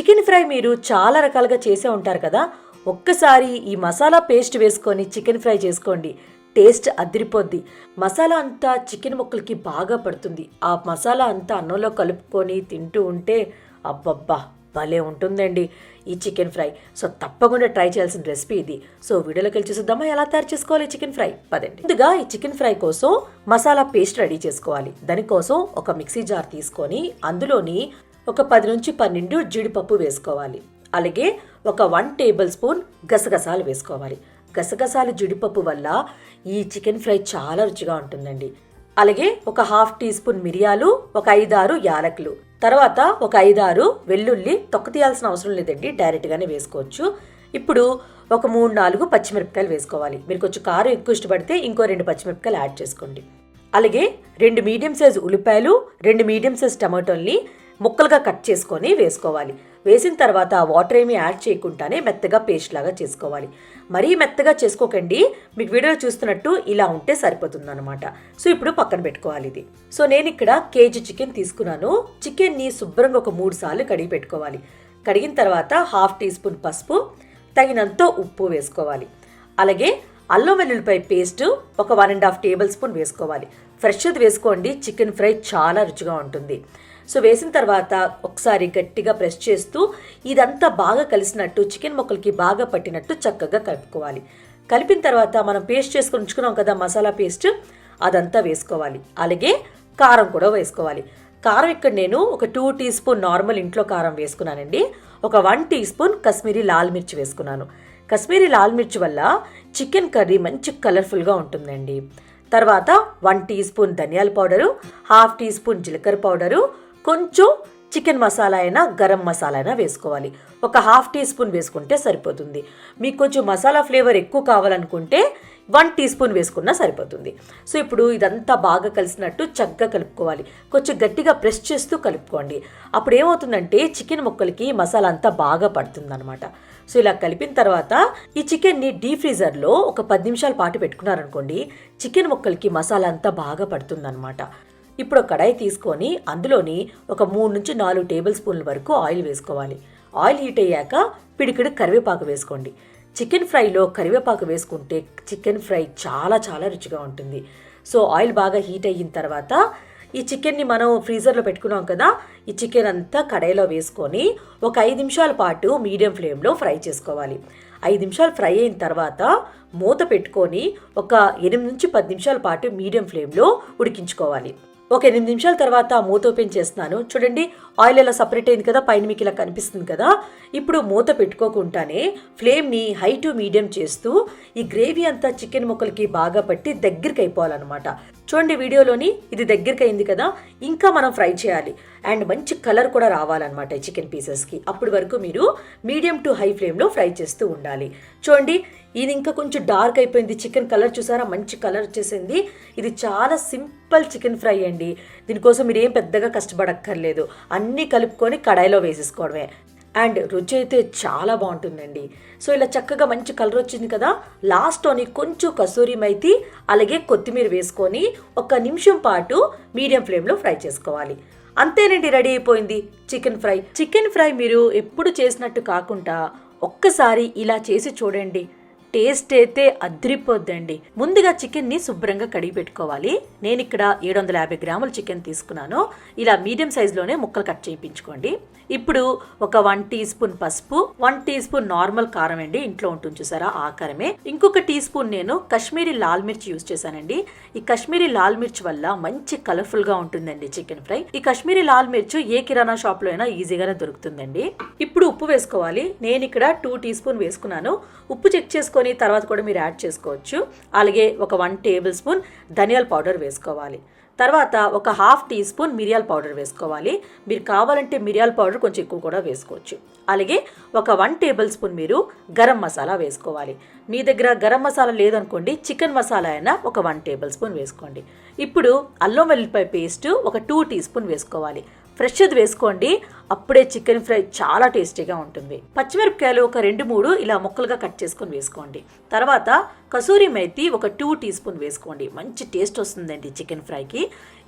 Chicken fry మీరు చాలా రకాలుగా చేసే ఉంటారు కదా ఒక్కసారి ఈ మసాలా పేస్ట్ వేసుకొని చికెన్ ఫ్రై చేసుకోండి. టేస్ట్ అదిరిపోద్ది. మసాలా అంతా చికెన్ ముక్కలకి బాగా పడుతుంది. ఆ మసాలా అంతా అన్నంలో కలుపుకొని తింటూ ఉంటే అబ్బబ్బా భలే ఉంటుందండి ఈ చికెన్ ఫ్రై. సో తప్పకుండా ట్రై చేయాల్సిన రెసిపీ ఇది. సో వీడియోలోకి వెళ్ళి చూద్దామా ఎలా తయారు చేసుకోవాలి చికెన్ ఫ్రై? పదండి. ముందుగా ఈ చికెన్ ఫ్రై కోసం మసాలా పేస్ట్ రెడీ చేసుకోవాలి. దానికోసం ఒక మిక్సీ జార్ తీసుకొని అందులోని ఒక పది నుంచి పన్నెండు జీడిపప్పు వేసుకోవాలి. అలాగే ఒక వన్ టేబుల్ స్పూన్ గసగసాలు వేసుకోవాలి. గసగసాలు జీడిపప్పు వల్ల ఈ చికెన్ ఫ్రై చాలా రుచిగా ఉంటుందండి. అలాగే ఒక హాఫ్ టీ స్పూన్ మిరియాలు ఒక ఐదారు యాలకులు. తర్వాత ఒక ఐదారు వెల్లుల్లి తొక్క తీయాల్సిన అవసరం లేదండి డైరెక్ట్గానే వేసుకోవచ్చు. ఇప్పుడు ఒక మూడు నాలుగు పచ్చిమిరపకాయలు వేసుకోవాలి. మీరు కొంచెం కారం ఎక్కువ ఇష్టపడితే ఇంకో రెండు పచ్చిమిరపకాయలు యాడ్ చేసుకోండి. అలాగే రెండు మీడియం సైజ్ ఉల్లిపాయలు రెండు మీడియం సైజ్ టమాటోల్ని ముక్కలుగా కట్ చేసుకొని వేసుకోవాలి. వేసిన తర్వాత వాటర్ ఏమీ యాడ్ చేయకుండానే మెత్తగా పేస్ట్ లాగా చేసుకోవాలి. మరీ మెత్తగా చేసుకోకండి. మీకు వీడియో చూస్తున్నట్టు ఇలా ఉంటే సరిపోతుంది అనమాట సో ఇప్పుడు పక్కన పెట్టుకోవాలి ఇది. సో నేను ఇక్కడ కేజీ చికెన్ తీసుకున్నాను. చికెన్ని శుభ్రంగా ఒక మూడు సార్లు కడిగి పెట్టుకోవాలి. కడిగిన తర్వాత హాఫ్ టీ స్పూన్ పసుపు తగినంత ఉప్పు వేసుకోవాలి. అలాగే అల్లం వెల్లుల్లిపాయ పేస్ట్ ఒక one and half tablespoon వేసుకోవాలి. ఫ్రెష్ది వేసుకోండి. చికెన్ ఫ్రై చాలా రుచిగా ఉంటుంది. సో వేసిన తర్వాత ఒకసారి గట్టిగా ప్రెస్ చేస్తూ ఇదంతా బాగా కలిసినట్టు చికెన్ ముక్కలకి బాగా పట్టినట్టు చక్కగా కలుపుకోవాలి. కలిపిన తర్వాత మనం పేస్ట్ చేసుకుని ఉంచుకున్నాం కదా మసాలా పేస్ట్ అదంతా వేసుకోవాలి. అలాగే కారం కూడా వేసుకోవాలి. కారం ఇక్కడ నేను ఒక టూ టీ స్పూన్ నార్మల్ ఇంట్లో కారం వేసుకున్నానండి. ఒక వన్ టీ స్పూన్ కశ్మీరీ లాల్ మిర్చి వేసుకున్నాను. కశ్మీరీ లాల్ మిర్చి వల్ల చికెన్ కర్రీ మంచి కలర్ఫుల్గా ఉంటుందండి. తర్వాత వన్ టీ స్పూన్ ధనియాల పౌడరు హాఫ్ టీ స్పూన్ జీలకర్ర పౌడరు కొంచెం చికెన్ మసాలా అయినా గరం మసాలా అయినా వేసుకోవాలి. ఒక హాఫ్ టీ స్పూన్ వేసుకుంటే సరిపోతుంది. మీకు కొంచెం మసాలా ఫ్లేవర్ ఎక్కువ కావాలనుకుంటే వన్ టీ స్పూన్ వేసుకున్నా సరిపోతుంది. సో ఇప్పుడు ఇదంతా బాగా కలిసినట్టు చక్కగా కలుపుకోవాలి. కొంచెం గట్టిగా ప్రెస్ చేస్తూ కలుపుకోండి. అప్పుడు ఏమవుతుందంటే చికెన్ ముక్కలకి మసాలా అంతా బాగా పడుతుందనమాట సో ఇలా కలిపిన తర్వాత ఈ చికెన్ని డీ ఫ్రీజర్లో ఒక పది నిమిషాల పాటు పెట్టుకున్నారనుకోండి చికెన్ ముక్కలకి మసాలా అంతా బాగా పడుతుందనమాట ఇప్పుడు కడాయి తీసుకొని అందులోని ఒక మూడు నుంచి నాలుగు టేబుల్ స్పూన్ల వరకు ఆయిల్ వేసుకోవాలి. ఆయిల్ హీట్ అయ్యాక పిడికిడి కరివేపాకు వేసుకోండి. చికెన్ ఫ్రైలో కరివేపాకు వేసుకుంటే చికెన్ ఫ్రై చాలా చాలా రుచిగా ఉంటుంది. సో ఆయిల్ బాగా హీట్ అయిన తర్వాత ఈ చికెన్ని మనం ఫ్రీజర్లో పెట్టుకున్నాం కదా ఈ చికెన్ అంతా కడాయిలో వేసుకొని ఒక ఐదు నిమిషాల పాటు మీడియం ఫ్లేమ్లో ఫ్రై చేసుకోవాలి. ఐదు నిమిషాలు ఫ్రై అయిన తర్వాత మూత పెట్టుకొని ఒక ఎనిమిది నుంచి పది నిమిషాల పాటు మీడియం ఫ్లేమ్లో ఉడికించుకోవాలి. ఒక ఎనిమిది నిమిషాల తర్వాత మూత ఓపెన్ చేస్తున్నాను. చూడండి ఆయిల్ ఇలా సపరేట్ అయింది కదా పైన మీకు ఇలా కనిపిస్తుంది కదా. ఇప్పుడు మూత పెట్టుకోకుండానే ఫ్లేమ్ని హై టు మీడియం చేస్తూ ఈ గ్రేవీ అంతా చికెన్ ముక్కలకి బాగా పట్టి దగ్గరికి అయిపోవాలన్నమాట. చూడండి వీడియోలోని ఇది దగ్గరికి అయింది కదా ఇంకా మనం ఫ్రై చేయాలి. అండ్ మంచి కలర్ కూడా రావాలన్నమాట చికెన్ పీసెస్కి అప్పటి వరకు మీరు మీడియం టు హై ఫ్లేమ్లో ఫ్రై చేస్తూ ఉండాలి. చూడండి ఇది ఇంకా కొంచెం డార్క్ అయిపోయింది. చికెన్ కలర్ చూసారా? మంచి కలర్ వచ్చేసింది. ఇది చాలా సింపుల్ చికెన్ ఫ్రై అండి. దీనికోసం మీరు ఏం పెద్దగా కష్టపడక్కర్లేదు. అన్నీ కలుపుకొని కడాయిలో వేసేసుకోవడమే. అండ్ రుచి అయితే చాలా బాగుంటుందండి. సో ఇలా చక్కగా మంచి కలర్ వచ్చింది కదా లాస్ట్లోని కొంచెం కసూరి మైతి అలాగే కొత్తిమీర వేసుకొని ఒక నిమిషం పాటు మీడియం ఫ్లేమ్లో ఫ్రై చేసుకోవాలి. అంతేనండి రెడీ అయిపోయింది చికెన్ ఫ్రై. చికెన్ ఫ్రై మీరు ఎప్పుడు చేసినట్టు కాకుండా ఒక్కసారి ఇలా చేసి చూడండి. టేస్ట్ అయితే అద్రిపోద్దండి. ముందుగా చికెన్ని శుభ్రంగా కడిగి పెట్టుకోవాలి. నేను ఇక్కడ ఏడు వందల యాభై గ్రాముల చికెన్ తీసుకున్నాను. ఇలా మీడియం సైజులోనే ముక్కలు కట్ చేయించుకోండి. ఇప్పుడు ఒక వన్ టీ స్పూన్ పసుపు వన్ టీ స్పూన్ నార్మల్ కారం అండి ఇంట్లో ఉంటుంది చూసారా ఆ కారమే ఇంకొక టీ స్పూన్ నేను కశ్మీరీ లాల్ మిర్చి యూస్ చేశానండి. ఈ కశ్మీరీ లాల్ మిర్చి వల్ల మంచి కలర్ఫుల్గా ఉంటుందండి చికెన్ ఫ్రై. ఈ కశ్మీరీ లాల్ మిర్చి ఏ కిరాణా షాప్లో అయినా ఈజీగానే దొరుకుతుందండి. ఇప్పుడు ఉప్పు వేసుకోవాలి. నేను ఇక్కడ టూ టీ స్పూన్ వేసుకున్నాను. ఉప్పు చెక్ చేసుకొని తర్వాత కూడా మీరు యాడ్ చేసుకోవచ్చు. అలాగే ఒక వన్ టేబుల్ స్పూన్ ధనియాల పౌడర్ వేసుకోవాలి. తర్వాత ఒక హాఫ్ టీ స్పూన్ మిరియాల పౌడర్ వేసుకోవాలి. మీరు కావాలంటే మిరియాల పౌడర్ కొంచెం ఎక్కువ కూడా వేసుకోవచ్చు. అలాగే ఒక వన్ టేబుల్ స్పూన్ మీరు గరం మసాలా వేసుకోవాలి. మీ దగ్గర గరం మసాలా లేదనుకోండి చికెన్ మసాలా అయినా ఒక వన్ టేబుల్ స్పూన్ వేసుకోండి. ఇప్పుడు అల్లం వెల్లిపాయ పేస్ట్ ఒక టూ టీ స్పూన్ వేసుకోవాలి. ఫ్రెష్ది వేసుకోండి. అప్పుడే చికెన్ ఫ్రై చాలా టేస్టీగా ఉంటుంది. పచ్చిమిరపకాయలు ఒక రెండు మూడు ఇలా ముక్కలుగా కట్ చేసుకొని వేసుకోండి. తర్వాత కసూరి మైతి ఒక టూ టీ స్పూన్ వేసుకోండి. మంచి టేస్ట్ వస్తుందండి చికెన్ ఫ్రైకి.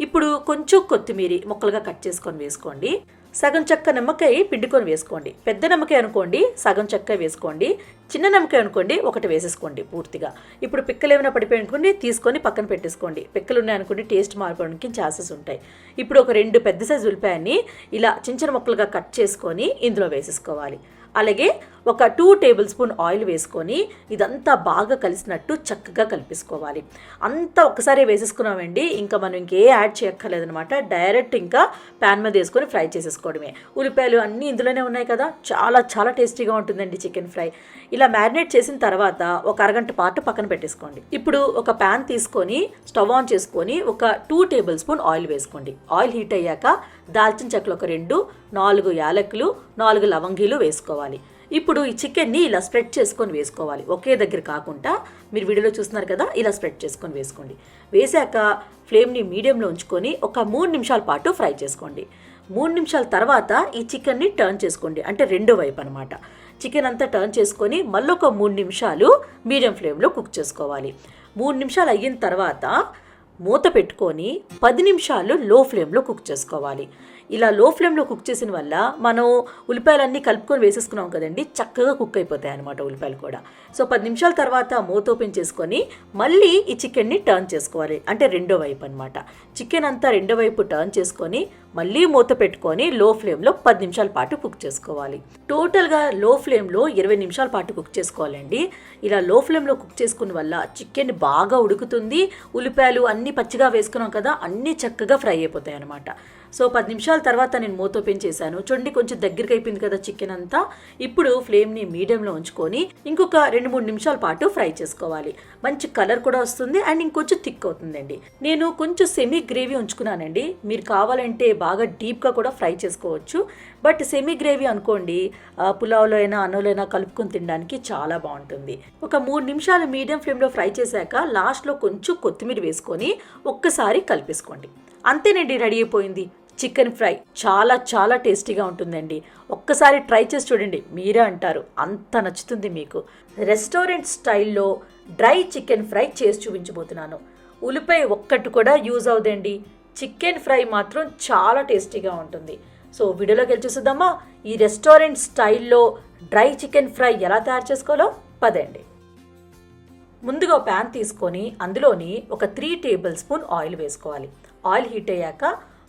ఇప్పుడు కొంచెం కొత్తిమీర ముక్కలుగా కట్ చేసుకొని వేసుకోండి. సగం చెక్క నిమ్మకాయ పిండుకొని వేసుకోండి. పెద్ద నిమ్మకాయ అనుకోండి సగం చెక్క వేసుకోండి. చిన్న నిమ్మకాయ అనుకోండి ఒకటి వేసేసుకోండి పూర్తిగా. ఇప్పుడు పిక్కలు ఏమైనా పడిపోయి అనుకోండి తీసుకొని పక్కన పెట్టేసుకోండి. పిక్కలు ఉన్నాయనుకోండి టేస్ట్ మారిపోవడానికి ఛాన్సెస్ ఉంటాయి. ఇప్పుడు ఒక రెండు పెద్ద సైజు ఉల్లిపాయని ఇలా చిన్న చిన్న ముక్కలుగా కట్ చేసుకొని ఇందులో వేసేసుకోవాలి. అలాగే ఒక టూ టేబుల్ స్పూన్ ఆయిల్ వేసుకొని ఇదంతా బాగా కలిసినట్టు చక్కగా కలిపేసుకోవాలి. అంతా ఒకసారి వేసేసుకున్నామండి. ఇంకా మనం ఇంకే యాడ్ చేయక్కర్లేదనమాట డైరెక్ట్ ఇంకా ప్యాన్ మీద వేసుకొని ఫ్రై చేసేసుకోవడమే. ఉల్లిపాయలు అన్నీ ఇందులోనే ఉన్నాయి కదా. చాలా చాలా టేస్టీగా ఉంటుందండి చికెన్ ఫ్రై. ఇలా మ్యారినేట్ చేసిన తర్వాత ఒక అరగంట పాటు పక్కన పెట్టేసుకోండి. ఇప్పుడు ఒక ప్యాన్ తీసుకొని స్టవ్ ఆన్ చేసుకొని ఒక టూ టేబుల్ స్పూన్ ఆయిల్ వేసుకోండి. ఆయిల్ హీట్ అయ్యాక దాల్చిన చెక్కలు ఒక రెండు నాలుగు యాలకులు నాలుగు లవంగీలు వేసుకోవాలి. ఇప్పుడు ఈ చికెన్ని ఇలా స్ప్రెడ్ చేసుకొని వేసుకోవాలి. ఒకే దగ్గర కాకుండా మీరు వీడియోలో చూస్తున్నారు కదా ఇలా స్ప్రెడ్ చేసుకొని వేసుకోండి. వేసాక ఫ్లేమ్ని మీడియంలో ఉంచుకొని ఒక మూడు నిమిషాల పాటు ఫ్రై చేసుకోండి. మూడు నిమిషాల తర్వాత ఈ చికెన్ని టర్న్ చేసుకోండి. అంటే రెండో వైపు అనమాట చికెన్ అంతా టర్న్ చేసుకొని మళ్ళీ ఒక మూడు నిమిషాలు మీడియం ఫ్లేమ్లో కుక్ చేసుకోవాలి. మూడు నిమిషాలు అయిన తర్వాత మూత పెట్టుకొని పది నిమిషాలు లో ఫ్లేమ్లో కుక్ చేసుకోవాలి. ఇలా లో ఫ్లేమ్లో కుక్ చేసిన వల్ల మనం ఉల్లిపాయలన్నీ కలుపుకొని వేసేసుకున్నాం కదండి చక్కగా కుక్ అయిపోతాయి అనమాట ఉల్లిపాయలు కూడా. సో పది నిమిషాల తర్వాత మూత ఓపెన్ చేసుకొని మళ్ళీ ఈ చికెన్ని టర్న్ చేసుకోవాలి. అంటే రెండో వైపు అనమాట చికెన్ అంతా రెండో వైపు టర్న్ చేసుకొని మళ్ళీ మూత పెట్టుకొని లో ఫ్లేమ్లో పది నిమిషాల పాటు కుక్ చేసుకోవాలి. టోటల్గా లో ఫ్లేమ్లో ఇరవై నిమిషాల పాటు కుక్ చేసుకోవాలండి. ఇలా లో ఫ్లేమ్లో కుక్ చేసుకున్న వల్ల చికెన్ బాగా ఉడుకుతుంది. ఉల్లిపాయలు అన్నీ పచ్చిగా వేసుకున్నాం కదా అన్నీ చక్కగా ఫ్రై అయిపోతాయి అనమాట సో పది నిమిషాల తర్వాత నేను మూత ఓపెన్ చేశాను. చూడండి కొంచెం దగ్గరికి అయిపోయింది కదా చికెన్ అంతా ఇప్పుడు ఫ్లేమ్ని మీడియంలో ఉంచుకొని ఇంకొక రెండు మూడు నిమిషాల పాటు ఫ్రై చేసుకోవాలి. మంచి కలర్ కూడా వస్తుంది అండ్ ఇంకొంచెం థిక్ అవుతుందండి. నేను కొంచెం సెమీ గ్రేవీ ఉంచుకున్నానండి. మీరు కావాలంటే బాగా డీప్గా కూడా ఫ్రై చేసుకోవచ్చు. బట్ సెమీ గ్రేవీ అనుకోండి పులావ్లో అయినా అన్నంలో అయినా కలుపుకొని తినడానికి చాలా బాగుంటుంది. ఒక మూడు నిమిషాలు మీడియం ఫ్లేమ్లో ఫ్రై చేశాక లాస్ట్లో కొంచెం కొత్తిమీర వేసుకొని ఒక్కసారి కలిపేసుకోండి. అంతేనండి రెడీ అయిపోయింది. చికెన్ ఫ్రై చాలా చాలా టేస్టీగా ఉంటుందండి. ఒక్కసారి ట్రై చేసి చూడండి. మీరే అంటారు. అంత నచ్చుతుంది మీకు. రెస్టారెంట్ స్టైల్లో డ్రై చికెన్ ఫ్రై చేసి చూపించబోతున్నాను. ఉల్లిపాయ ఒక్కటి కూడా యూజ్ అవుదండి చికెన్ ఫ్రై మాత్రం చాలా టేస్టీగా ఉంటుంది. సో వీడియోలోకి వెళ్ళి చూసేద్దామా? ఈ రెస్టారెంట్ స్టైల్లో డ్రై చికెన్ ఫ్రై ఎలా తయారు చేసుకోవాలో పదండి. ముందుగా ప్యాన్ తీసుకొని అందులోని ఒక త్రీ టేబుల్ స్పూన్ ఆయిల్ వేసుకోవాలి. ఆయిల్ హీట్ అయ్యాక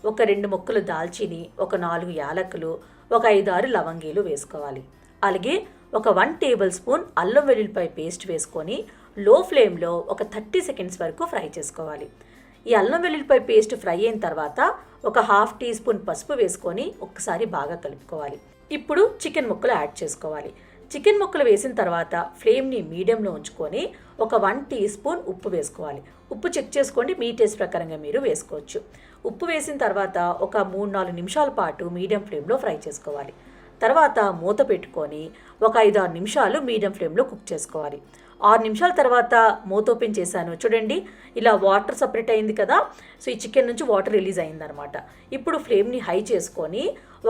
ఒక రెండు ముక్కలు దాల్చిని ఒక నాలుగు యాలకులు ఒక ఐదారు లవంగీలు వేసుకోవాలి. అలాగే ఒక వన్ టేబుల్ స్పూన్ అల్లం వెల్లుల్లిపాయ పేస్ట్ వేసుకొని లో ఫ్లేమ్లో ఒక థర్టీ సెకండ్స్ వరకు ఫ్రై చేసుకోవాలి. ఈ అల్లం వెల్లుల్లిపాయ పేస్ట్ ఫ్రై అయిన తర్వాత ఒక హాఫ్ టీ స్పూన్ పసుపు వేసుకొని ఒక్కసారి బాగా కలుపుకోవాలి. ఇప్పుడు చికెన్ ముక్కలు యాడ్ చేసుకోవాలి. చికెన్ ముక్కలు వేసిన తర్వాత ఫ్లేమ్ని మీడియంలో ఉంచుకొని ఒక వన్ టీ స్పూన్ ఉప్పు వేసుకోవాలి. ఉప్పు చెక్ చేసుకోండి మీ టేస్ట్ ప్రకారంగా మీరు వేసుకోవచ్చు. ఉప్పు వేసిన తర్వాత ఒక మూడు నాలుగు నిమిషాల పాటు మీడియం ఫ్లేమ్లో ఫ్రై చేసుకోవాలి. తర్వాత మూత పెట్టుకొని ఒక ఐదు ఆరు నిమిషాలు మీడియం ఫ్లేమ్లో కుక్ చేసుకోవాలి. ఆరు నిమిషాల తర్వాత మూత ఓపెన్ చేశాను. చూడండి ఇలా వాటర్ సపరేట్ అయింది కదా? సో ఈ చికెన్ నుంచి వాటర్ రిలీజ్ అయిందనమాట ఇప్పుడు ఫ్లేమ్ని హై చేసుకొని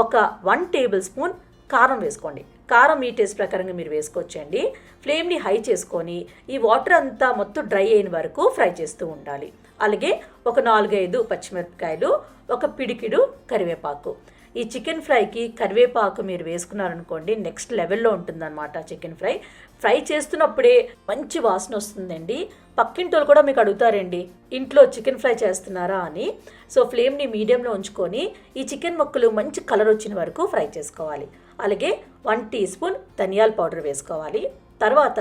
ఒక వన్ టేబుల్ స్పూన్ కారం వేసుకోండి. కారం మీ టేస్ట్ ప్రకారంగా మీరు వేసుకోవచ్చండి. ఫ్లేమ్ని హై చేసుకొని ఈ వాటర్ అంతా మొత్తం డ్రై అయిన వరకు ఫ్రై చేస్తూ ఉండాలి. అలాగే ఒక నాలుగైదు పచ్చిమిరపకాయలు ఒక పిడికిడు కరివేపాకు. ఈ చికెన్ ఫ్రైకి కరివేపాకు మీరు వేసుకున్నారనుకోండి నెక్స్ట్ లెవెల్లో ఉంటుందన్నమాట చికెన్ ఫ్రై. ఫ్రై చేస్తున్నప్పుడే మంచి వాసన వస్తుందండి. పక్కింటోళ్ళు కూడా మీకు అడుగుతారండి ఇంట్లో చికెన్ ఫ్రై చేస్తున్నారా? అని. సో ఫ్లేమ్ని మీడియంలో ఉంచుకొని ఈ చికెన్ ముక్కలు మంచి కలర్ వచ్చిన వరకు ఫ్రై చేసుకోవాలి. అలాగే వన్ టీ స్పూన్ ధనియాల పౌడర్ వేసుకోవాలి. తర్వాత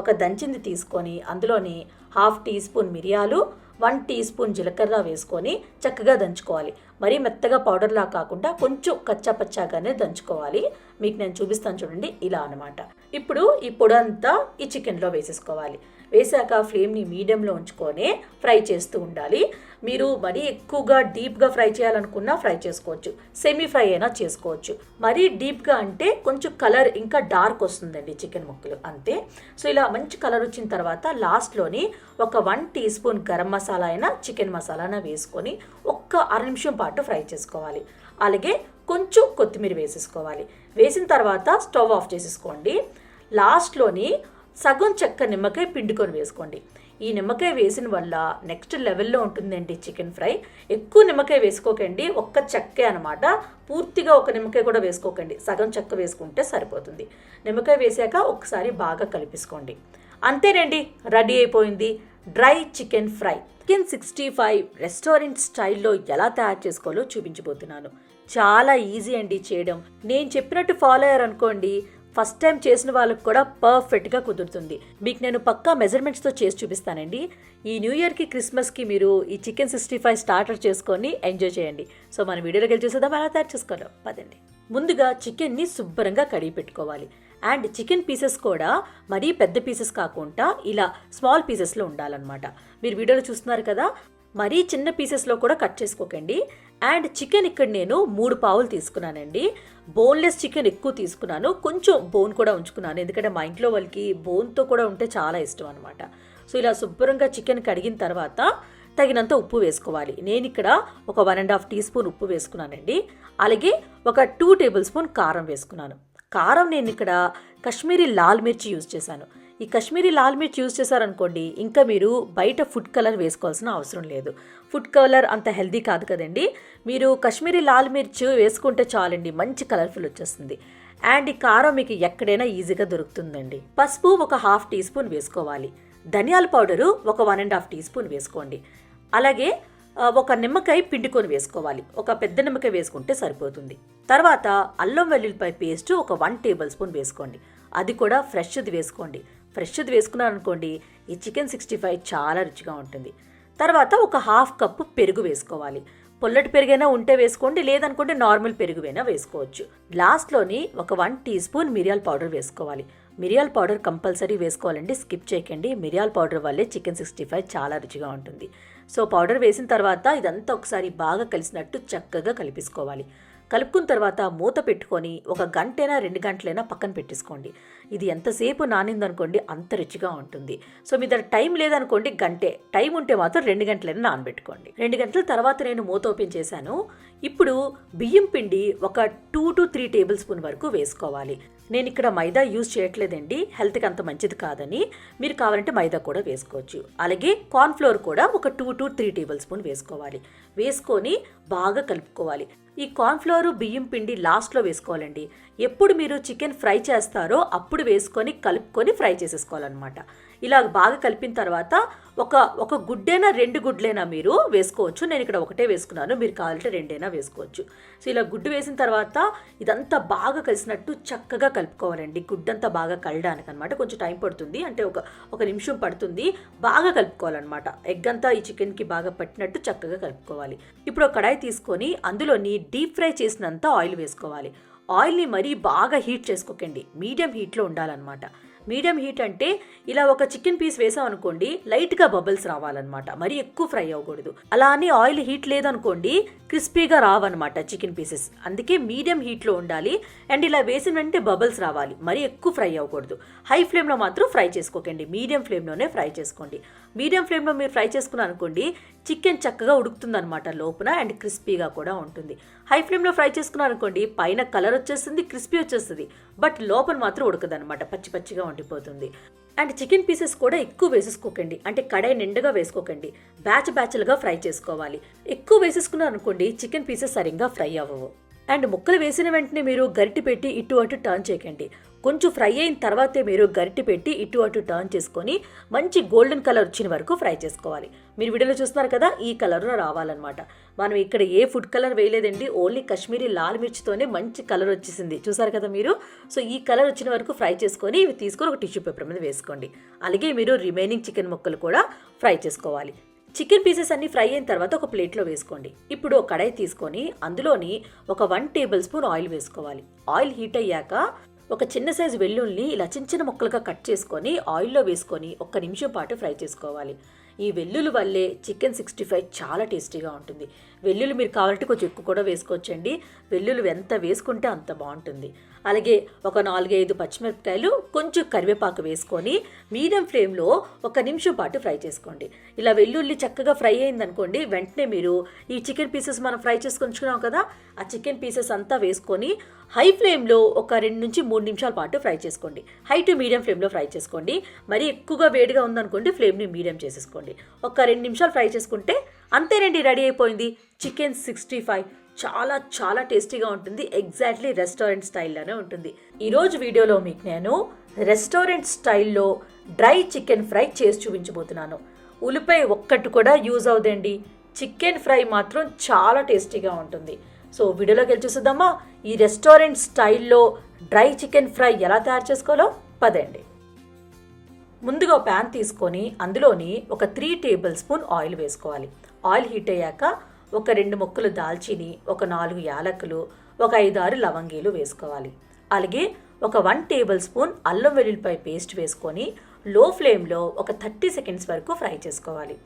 ఒక దంచింది తీసుకొని అందులోని హాఫ్ టీ స్పూన్ మిరియాలు వన్ టీ స్పూన్ జీలకర్ర వేసుకొని చక్కగా దంచుకోవాలి. మరీ మెత్తగా పౌడర్లా కాకుండా కొంచెం కచ్చా పచ్చాగానే దంచుకోవాలి. మీకు నేను చూపిస్తాను చూడండి ఇలా అనమాట ఇప్పుడు ఈ పొడి అంతా ఈ చికెన్లో వేసేసుకోవాలి. వేసాక ఫ్లేమ్ని మీడియంలో ఉంచుకొని ఫ్రై చేస్తూ ఉండాలి. మీరు మరీ ఎక్కువగా డీప్గా ఫ్రై చేయాలనుకున్నా ఫ్రై చేసుకోవచ్చు. సెమీ ఫ్రై అయినా చేసుకోవచ్చు. మరీ డీప్గా అంటే కొంచెం కలర్ ఇంకా డార్క్ వస్తుందండి చికెన్ ముక్కలు. అంతే. సో ఇలా మంచి కలర్ వచ్చిన తర్వాత లాస్ట్లోని ఒక one teaspoon garam masala అయినా చికెన్ మసాలానా వేసుకొని ఒక్క అర నిమిషం పాటు ఫ్రై చేసుకోవాలి. అలాగే కొంచెం కొత్తిమీర వేసేసుకోవాలి. వేసిన తర్వాత స్టవ్ ఆఫ్ చేసేసుకోండి. లాస్ట్లోని సగం చెక్క నిమ్మకాయ పిండుకొని వేసుకోండి. ఈ నిమ్మకాయ వేసిన వల్ల నెక్స్ట్ లెవెల్లో ఉంటుందండి చికెన్ ఫ్రై. ఎక్కువ నిమ్మకాయ వేసుకోకండి ఒక్క చెక్కే అనమాట పూర్తిగా ఒక నిమ్మకాయ కూడా వేసుకోకండి. సగం చెక్క వేసుకుంటే సరిపోతుంది. నిమ్మకాయ వేసాక ఒకసారి బాగా కలిపేసుకోండి. అంతేనండి రెడీ అయిపోయింది dry chicken fry. Chicken sixty five restaurant స్టైల్లో ఎలా తయారు చేసుకోవాలో చూపించబోతున్నాను. చాలా ఈజీ అండి చేయడం. నేను చెప్పినట్టు ఫాలో అయ్యారనుకోండి ఫస్ట్ టైం చేసిన వాళ్ళకి కూడా పర్ఫెక్ట్గా కుదురుతుంది. మీకు నేను పక్కా మెజర్మెంట్స్తో చేసి చూపిస్తానండి. ఈ న్యూ ఇయర్కి క్రిస్మస్కి మీరు ఈ చికెన్ సిక్స్టీ ఫైవ్ స్టార్టర్ చేసుకొని ఎంజాయ్ చేయండి. సో మన వీడియోలోకి వెళ్ళి చూసేద్దాం. ఎలా తయారు చేసుకోవాలి పదండి. ముందుగా చికెన్ని శుభ్రంగా కడిగి పెట్టుకోవాలి. అండ్ చికెన్ పీసెస్ కూడా మరీ పెద్ద పీసెస్ కాకుండా ఇలా స్మాల్ పీసెస్లో ఉండాలన్నమాట. మీరు వీడియోలో చూస్తున్నారు కదా మరీ చిన్న పీసెస్లో కూడా కట్ చేసుకోకండి. అండ్ చికెన్ ఇక్కడ నేను మూడు పావులు తీసుకున్నానండి. బోన్లెస్ చికెన్ ఎక్కువ తీసుకున్నాను. కొంచెం బోన్ కూడా ఉంచుకున్నాను. ఎందుకంటే మా ఇంట్లో వాళ్ళకి బోన్తో కూడా ఉంటే చాలా ఇష్టం అనమాట సో ఇలా శుభ్రంగా చికెన్ కడిగిన తర్వాత తగినంత ఉప్పు వేసుకోవాలి. నేను ఇక్కడ ఒక one and half teaspoon ఉప్పు వేసుకున్నానండి. అలాగే ఒక టూ టేబుల్ స్పూన్ కారం వేసుకున్నాను. కారం నేను ఇక్కడ కాశ్మీరీ లాల్ మిర్చి యూజ్ చేశాను. ఈ కాశ్మీరీ లాల్ మిర్చి యూజ్ చేశారనుకోండి ఇంకా మీరు బయట ఫుడ్ కలర్ వేసుకోవాల్సిన అవసరం లేదు. ఫుడ్ కలర్ అంత హెల్దీ కాదు కదండి. మీరు కాశ్మీరీ లాల్ మిర్చి వేసుకుంటే చాలండి మంచి కలర్ఫుల్ వచ్చేస్తుంది. అండ్ ఈ కారం మీకు ఎక్కడైనా ఈజీగా దొరుకుతుందండి. పసుపు ఒక హాఫ్ టీ స్పూన్ వేసుకోవాలి. ధనియాల పౌడరు ఒక one and half teaspoon వేసుకోండి. అలాగే ఒక నిమ్మకాయ పిండుకొని వేసుకోవాలి. ఒక పెద్ద నిమ్మకాయ వేసుకుంటే సరిపోతుంది. తర్వాత అల్లం వెల్లుల్లిపాయ పేస్ట్ ఒక వన్ టేబుల్ స్పూన్ వేసుకోండి. అది కూడా ఫ్రెష్ది వేసుకోండి. ఫ్రెష్ది వేసుకున్నారనుకోండి ఈ చికెన్ సిక్స్టీ ఫైవ్ చాలా రుచిగా ఉంటుంది. తర్వాత ఒక హాఫ్ కప్పు పెరుగు వేసుకోవాలి. పొల్లటి పెరుగైనా ఉంటే వేసుకోండి లేదనుకుంటే నార్మల్ పెరుగువైనా వేసుకోవచ్చు. లాస్ట్లోని ఒక వన్ టీ స్పూన్ మిరియాల పౌడర్ వేసుకోవాలి. మిరియాల పౌడర్ కంపల్సరీ వేసుకోవాలండి స్కిప్ చేయకండి. మిరియాల పౌడర్ వల్లే చికెన్ సిక్స్టీ ఫైవ్ చాలా రుచిగా ఉంటుంది. సో పౌడర్ వేసిన తర్వాత ఇదంతా ఒకసారి బాగా కలిసినట్టు చక్కగా కలిపేసుకోవాలి. కలుపుకున్న తర్వాత మూత పెట్టుకొని ఒక గంటైనా రెండు గంటలైనా పక్కన పెట్టేసుకోండి. ఇది ఎంతసేపు నానిందనుకోండి అంత రుచిగా ఉంటుంది. సో మీ దగ్గర టైం లేదనుకోండి గంటే. టైం ఉంటే మాత్రం రెండు గంటలైనా నానబెట్టుకోండి. రెండు గంటల తర్వాత నేను మూత ఓపెన్ చేశాను. ఇప్పుడు బియ్యం పిండి ఒక two to three tablespoon వరకు వేసుకోవాలి. నేను ఇక్కడ మైదా యూజ్ చేయట్లేదండి. హెల్త్కి అంత మంచిది కాదని. మీరు కావాలంటే మైదా కూడా వేసుకోవచ్చు. అలాగే కార్న్ఫ్లోర్ కూడా ఒక two to three tablespoon వేసుకోవాలి. వేసుకొని బాగా కలుపుకోవాలి. ఈ కార్న్ఫ్లోర్ బియ్యం పిండి లాస్ట్లో వేసుకోవాలండి. ఎప్పుడు మీరు చికెన్ ఫ్రై చేస్తారో అప్పుడు వేసుకొని కలుపుకొని ఫ్రై చేసేసుకోవాలన్నమాట. ఇలా బాగా కలిపిన తర్వాత ఒక ఒక గుడ్డైనా రెండు గుడ్లైనా మీరు వేసుకోవచ్చు. నేను ఇక్కడ ఒకటే వేసుకున్నాను. మీరు కావాలంటే రెండైనా వేసుకోవచ్చు. సో ఇలా గుడ్డు వేసిన తర్వాత ఇదంతా బాగా కలిసినట్టు చక్కగా కలుపుకోవాలండి. గుడ్డంతా బాగా కలడానికి అనమాట కొంచెం టైం పడుతుంది. అంటే ఒక ఒక నిమిషం పడుతుంది. బాగా కలుపుకోవాలన్నమాట ఎగ్ అంతా ఈ చికెన్కి బాగా పట్టినట్టు చక్కగా కలుపుకోవాలి. ఇప్పుడు ఒక కడాయి తీసుకొని అందులోని డీప్ ఫ్రై చేసినంత ఆయిల్ వేసుకోవాలి. ఆయిల్ని మరీ బాగా హీట్ చేసుకోకండి. మీడియం హీట్లో ఉండాలన్నమాట మీడియం హీట్ అంటే ఇలా ఒక చికెన్ పీస్ వేసాం అనుకోండి లైట్గా బబుల్స్ రావాలన్నమాట. మరీ ఎక్కువ ఫ్రై అవ్వకూడదు. అలా అని ఆయిల్ హీట్ లేదనుకోండి క్రిస్పీగా రావన్నమాట చికెన్ పీసెస్. అందుకే మీడియం హీట్లో ఉండాలి. అండ్ ఇలా వేసిన వెంటనే బబుల్స్ రావాలి. మరీ ఎక్కువ ఫ్రై అవ్వకూడదు. హై ఫ్లేమ్లో మాత్రం ఫ్రై చేసుకోకండి. మీడియం ఫ్లేమ్లోనే ఫ్రై చేసుకోండి. మీడియం ఫ్లేమ్లో మీరు ఫ్రై చేసుకున్నారు అనుకోండి చికెన్ చక్కగా ఉడుకుతుందనమాట లోపల అండ్ క్రిస్పీగా కూడా ఉంటుంది. హై ఫ్లేమ్లో ఫ్రై చేసుకున్నారు అనుకోండి పైన కలర్ వచ్చేస్తుంది క్రిస్పీ వచ్చేస్తుంది బట్ లోపల మాత్రం ఉడకదనమాట పచ్చి పచ్చిగా ఉండిపోతుంది. అండ్ చికెన్ పీసెస్ కూడా ఎక్కువ వేసేసుకోకండి అంటే కడాయి నిండుగా వేసుకోకండి బ్యాచ్ బ్యాచ్లుగా ఫ్రై చేసుకోవాలి. ఎక్కువ వేసేసుకున్నారు అనుకోండి చికెన్ పీసెస్ సరిగ్గా ఫ్రై అవ్వవు. అండ్ ముక్కలు వేసిన వెంటనే మీరు గరిటె పెట్టి ఇటు అటు టర్న్ చేయకండి. కొంచెం ఫ్రై అయిన తర్వాతే మీరు గరిటె పెట్టి ఇటు అటు టర్న్ చేసుకొని మంచి గోల్డెన్ కలర్ వచ్చిన వరకు ఫ్రై చేసుకోవాలి. మీరు వీడియోలో చూస్తున్నారు కదా ఈ కలర్లో రావాలన్నమాట. మనం ఇక్కడ ఏ ఫుడ్ కలర్ వేయలేదండి ఓన్లీ కాశ్మీరీ లాల్ మిర్చితోనే మంచి కలర్ వచ్చేసింది. చూసారు కదా మీరు? సో ఈ కలర్ వచ్చిన వరకు ఫ్రై చేసుకొని ఇవి తీసుకొని ఒక టిష్యూ పేపర్ మీద వేసుకోండి. అలాగే మీరు రిమైనింగ్ చికెన్ ముక్కలు కూడా ఫ్రై చేసుకోవాలి. చికెన్ పీసెస్ అన్ని ఫ్రై అయిన తర్వాత ఒక ప్లేట్లో వేసుకోండి. ఇప్పుడు ఒక కడాయి తీసుకొని అందులోని ఒక వన్ టేబుల్ స్పూన్ ఆయిల్ వేసుకోవాలి. ఆయిల్ హీట్ అయ్యాక ఒక చిన్న సైజు వెల్లుల్ని ఇలా చిన్న చిన్న ముక్కలుగా కట్ చేసుకొని ఆయిల్లో వేసుకొని ఒక్క నిమిషం పాటు ఫ్రై చేసుకోవాలి. ఈ వెల్లుల్లి వల్లే చికెన్ సిక్స్టీ ఫైవ్ చాలా టేస్టీగా ఉంటుంది. వెల్లుల్లి మీరు కావాలంటే కొంచెం ఎక్కువ కూడా వేసుకోవచ్చండి. వెల్లుల్లి ఎంత వేసుకుంటే అంత బాగుంటుంది. అలాగే ఒక నాలుగైదు పచ్చిమిరపకాయలు కొంచెం కరివేపాకు వేసుకొని మీడియం ఫ్లేమ్లో ఒక నిమిషం పాటు ఫ్రై చేసుకోండి. ఇలా వెల్లుల్లి చక్కగా ఫ్రై అయిందనుకోండి వెంటనే మీరు ఈ చికెన్ పీసెస్ మనం ఫ్రై చేసుకుంటున్నాం కదా ఆ చికెన్ పీసెస్ అంతా వేసుకొని హై ఫ్లేమ్లో ఒక రెండు నుంచి మూడు నిమిషాల పాటు ఫ్రై చేసుకోండి. హై టు మీడియం ఫ్లేమ్లో ఫ్రై చేసుకోండి. మరి ఎక్కువగా వేడిగా ఉందనుకోండి ఫ్లేమ్ని మీడియం చేసేసుకోండి. ఒక రెండు నిమిషాలు ఫ్రై చేసుకుంటే అంతేనండి రెడీ అయిపోయింది. Chicken sixty five. చాలా చాలా టేస్టీగా ఉంటుంది. ఎగ్జాక్ట్లీ రెస్టారెంట్ స్టైల్లోనే ఉంటుంది. ఈరోజు వీడియోలో మీకు నేను రెస్టారెంట్ స్టైల్లో డ్రై చికెన్ ఫ్రై చేసి చూపించబోతున్నాను. ఉల్లిపాయ ఒక్కటి కూడా యూజ్ అవుదండి చికెన్ ఫ్రై మాత్రం చాలా టేస్టీగా ఉంటుంది. సో వీడియోలోకి వెళ్ళి చూసేద్దామా? ఈ రెస్టారెంట్ స్టైల్లో డ్రై చికెన్ ఫ్రై ఎలా తయారు చేసుకోవాలో పదండి. ముందుగా ప్యాన్ తీసుకొని అందులోని ఒక త్రీ టేబుల్ స్పూన్ ఆయిల్ వేసుకోవాలి. ఆయిల్ హీట్ అయ్యాక ఒక రెండు ముక్కలు దాల్చిని ఒక నాలుగు యాలకులు ఒక ఐదారు లవంగీలు వేసుకోవాలి. అలాగే ఒక వన్ టేబుల్ స్పూన్ అల్లం వెల్లుల్లిపాయ పేస్ట్ వేసుకొని లో ఫ్లేమ్లో ఒక థర్టీ సెకండ్స్ వరకు ఫ్రై చేసుకోవాలి.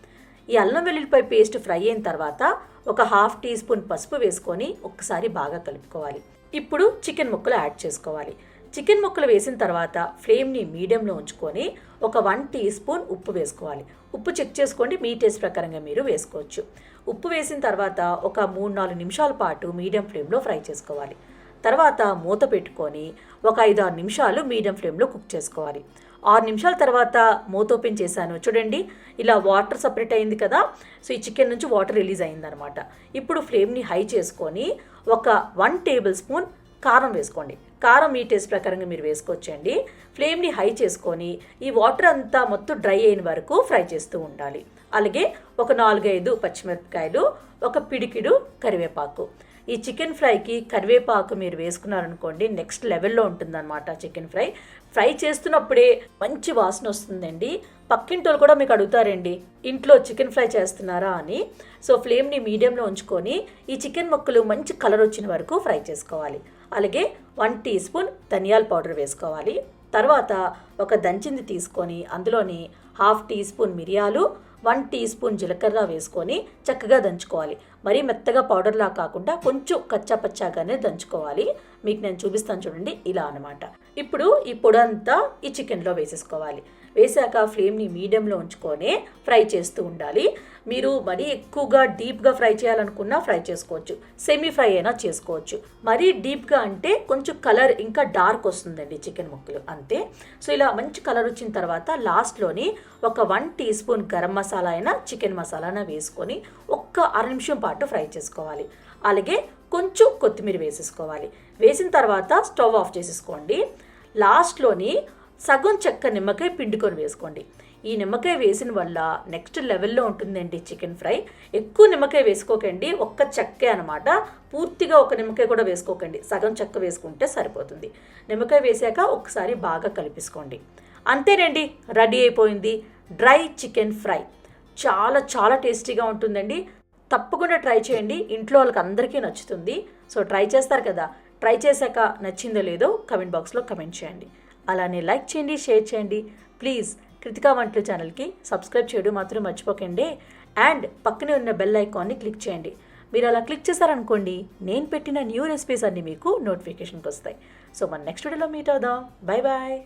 ఈ అల్లం వెల్లుల్లిపాయ పేస్ట్ ఫ్రై అయిన తర్వాత ఒక హాఫ్ టీ స్పూన్ పసుపు వేసుకొని ఒకసారి బాగా కలుపుకోవాలి. ఇప్పుడు చికెన్ ముక్కలు యాడ్ చేసుకోవాలి. చికెన్ ముక్కలు వేసిన తర్వాత ఫ్లేమ్ని మీడియంలో ఉంచుకొని ఒక వన్ టీ స్పూన్ ఉప్పు వేసుకోవాలి. ఉప్పు చెక్ చేసుకోండి. మీ టేస్ట్ ప్రకారంగా మీరు వేసుకోవచ్చు. ఉప్పు వేసిన తర్వాత ఒక మూడు నాలుగు నిమిషాల పాటు మీడియం ఫ్లేమ్లో ఫ్రై చేసుకోవాలి. తర్వాత మూత పెట్టుకొని ఒక ఐదు ఆరు నిమిషాలు మీడియం ఫ్లేమ్లో కుక్ చేసుకోవాలి. ఆరు నిమిషాల తర్వాత మూత ఓపెన్ చేశాను. చూడండి ఇలా వాటర్ సపరేట్ అయింది కదా? సో ఈ చికెన్ నుంచి వాటర్ రిలీజ్ అయిందనమాట ఇప్పుడు ఫ్లేమ్ని హై చేసుకొని ఒక వన్ టేబుల్ స్పూన్ కారం వేసుకోండి. కారం మీ టేస్ట్ ప్రకారంగా మీరు వేసుకోవచ్చండి. ఫ్లేమ్ని హై చేసుకొని ఈ వాటర్ అంతా మొత్తం డ్రై అయిన వరకు ఫ్రై చేస్తూ ఉండాలి. అలాగే ఒక నాలుగైదు పచ్చిమిరపకాయలు ఒక పిడికిడు కరివేపాకు. ఈ చికెన్ ఫ్రైకి కరివేపాకు మీరు వేసుకున్నారనుకోండి నెక్స్ట్ లెవెల్లో ఉంటుందన్నమాట చికెన్ ఫ్రై. ఫ్రై చేస్తున్నప్పుడే మంచి వాసన వస్తుందండి. పక్కింటోళ్ళు కూడా మీకు అడుగుతారండి ఇంట్లో చికెన్ ఫ్రై చేస్తున్నారా? అని. సో ఫ్లేమ్ని మీడియంలో ఉంచుకొని ఈ చికెన్ ముక్కలు మంచి కలర్ వచ్చిన వరకు ఫ్రై చేసుకోవాలి. అలాగే వన్ టీ స్పూన్ ధనియాల పౌడర్ వేసుకోవాలి. తర్వాత ఒక దంచింది తీసుకొని అందులోని హాఫ్ టీ స్పూన్ మిరియాలు వన్ టీ స్పూన్ జీలకర్ర వేసుకొని చక్కగా దంచుకోవాలి. మరీ మెత్తగా పౌడర్లా కాకుండా కొంచెం కచ్చా పచ్చాగానే దంచుకోవాలి. మీకు నేను చూపిస్తాను చూడండి ఇలా అనమాట ఇప్పుడు ఈ పొడి అంతా ఈ చికెన్లో వేసేసుకోవాలి. వేసాక ఫ్లేమ్ని మీడియంలో ఉంచుకొని ఫ్రై చేస్తూ ఉండాలి. మీరు మరీ ఎక్కువగా డీప్గా ఫ్రై చేయాలనుకున్నా ఫ్రై చేసుకోవచ్చు. సెమీ ఫ్రై అయినా చేసుకోవచ్చు. మరీ డీప్గా అంటే కొంచెం కలర్ ఇంకా డార్క్ వస్తుందండి చికెన్ ముక్కలు. అంతే. సో ఇలా మంచి కలర్ వచ్చిన తర్వాత లాస్ట్లోని ఒక one teaspoon garam masala అయినా చికెన్ మసాలానా వేసుకొని ఒక్క అర నిమిషం పాటు ఫ్రై చేసుకోవాలి. అలాగే కొంచెం కొత్తిమీర వేసేసుకోవాలి. వేసిన తర్వాత స్టవ్ ఆఫ్ చేసేసుకోండి. లాస్ట్లోని సగం చెక్క నిమ్మకాయ పిండుకొని వేసుకోండి. ఈ నిమ్మకాయ వేసిన వల్ల నెక్స్ట్ లెవెల్లో ఉంటుందండి చికెన్ ఫ్రై. ఎక్కువ నిమ్మకాయ వేసుకోకండి ఒక్క చెక్కే అనమాట పూర్తిగా ఒక నిమ్మకాయ కూడా వేసుకోకండి. సగం చెక్క వేసుకుంటే సరిపోతుంది. నిమ్మకాయ వేసాక ఒకసారి బాగా కలిపేసుకోండి. అంతేనండి రెడీ అయిపోయింది డ్రై చికెన్ ఫ్రై. చాలా చాలా టేస్టీగా ఉంటుందండి. తప్పకుండా ట్రై చేయండి. ఇంట్లో వాళ్ళకి అందరికీ నచ్చుతుంది. సో ట్రై చేస్తారు కదా. ట్రై చేశాక నచ్చిందో లేదో కమెంట్ బాక్స్లో కమెంట్ చేయండి. అలానే లైక్ చేయండి షేర్ చేయండి. ప్లీజ్ కృతికా వంటలు ఛానల్కి సబ్స్క్రైబ్ చేయడం మాత్రం మర్చిపోకండి. అండ్ పక్కనే ఉన్న బెల్ ఐకాన్ని క్లిక్ చేయండి. మీరు అలా క్లిక్ చేశారనుకోండి నేను పెట్టిన న్యూ రెసిపీస్ అన్నీ మీకు నోటిఫికేషన్కి వస్తాయి. సో మన నెక్స్ట్ వీడియోలో మీట్ అవుదాం. Bye bye